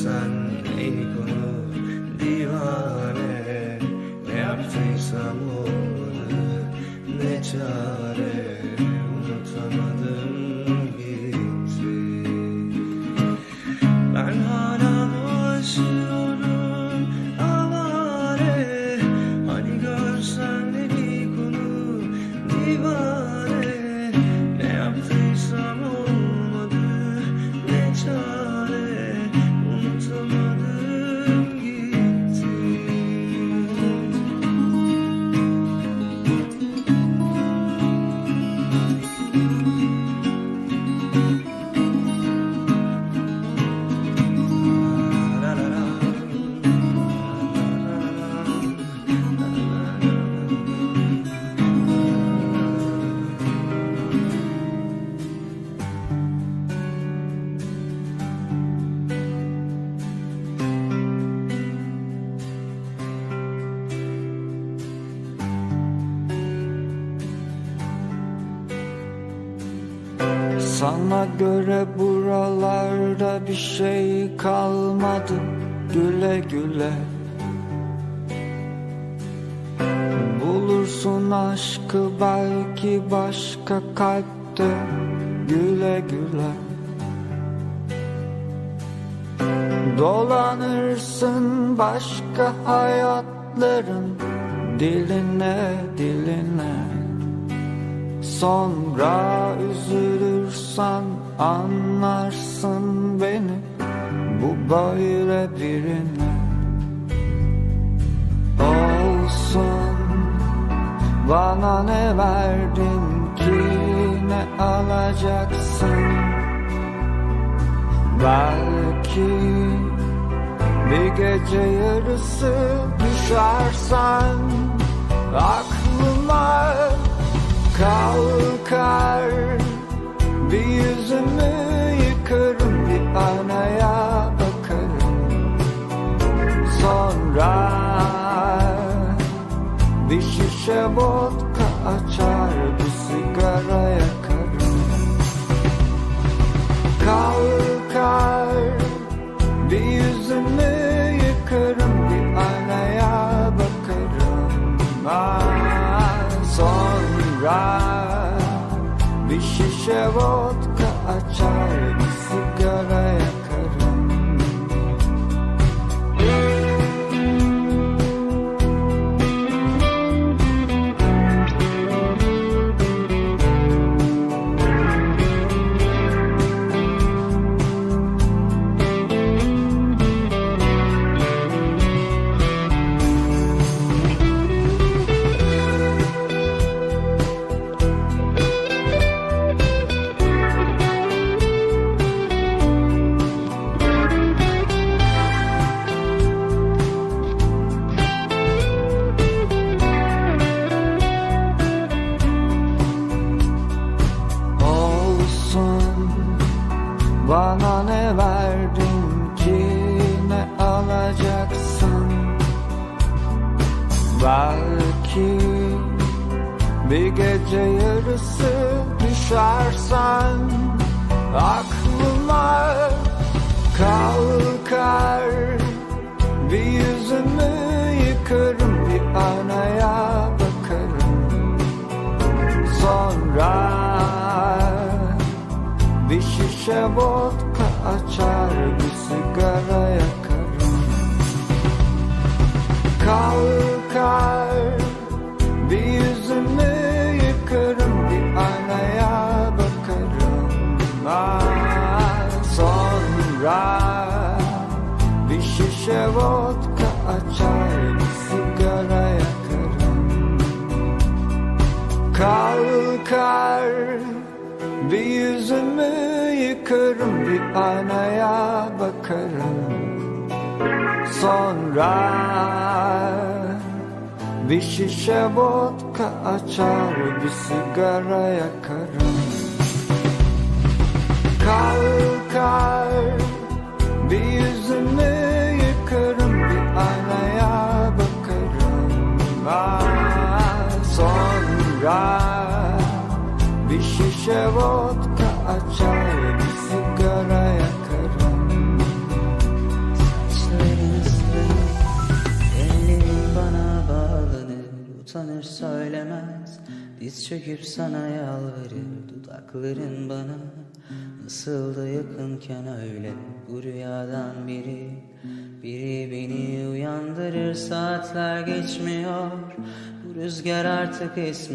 görsen ey konu divane Ne yaptıysam olmadı ne çare Sana göre buralarda bir şey kalmadı. Güle güle. Bulursun aşkı belki başka kalpte. Güle güle. Dolanırsın başka hayatların diline diline. Sonra üzülürsen anlarsın beni Bu böyle birine. Olsun Bana ne verdin ki ne alacaksın? Belki bir gece yarısı düşersen aklıma kalkar Bir yüzümü yıkarım bir aynaya bakarım. Sonra bir şişe vodka açar bir sigara yakarım. Kalkar bir yüzümü şişe vodka açar bir bir gece yarısı düşersen Aklıma kalkar. Bir yüzümü yıkarım bir aynaya bakarım. Sonra bir şişe vodka açar ah, Sonra bir şişe vodka açar bir sigara yakarım. Kalkar bir yüzümü yıkarım bir aynaya bakarım. Sonra bir şişe vodka açar bir sigara yakarım kalkar Bir yüzümü yıkarım bir aynaya bakarım. Ah, Sonra bir şişe vodka açar bir sigara yakarım. Söyle söyle ellerin bana bağlanır utanır söylemez. Diz çöküp sana yalvarır dudakların bana. Nasıl da yakınken öyle Bu rüyadan biri. Biri beni uyandırır Saatler geçmiyor. Bu rüzgar artık esmiyor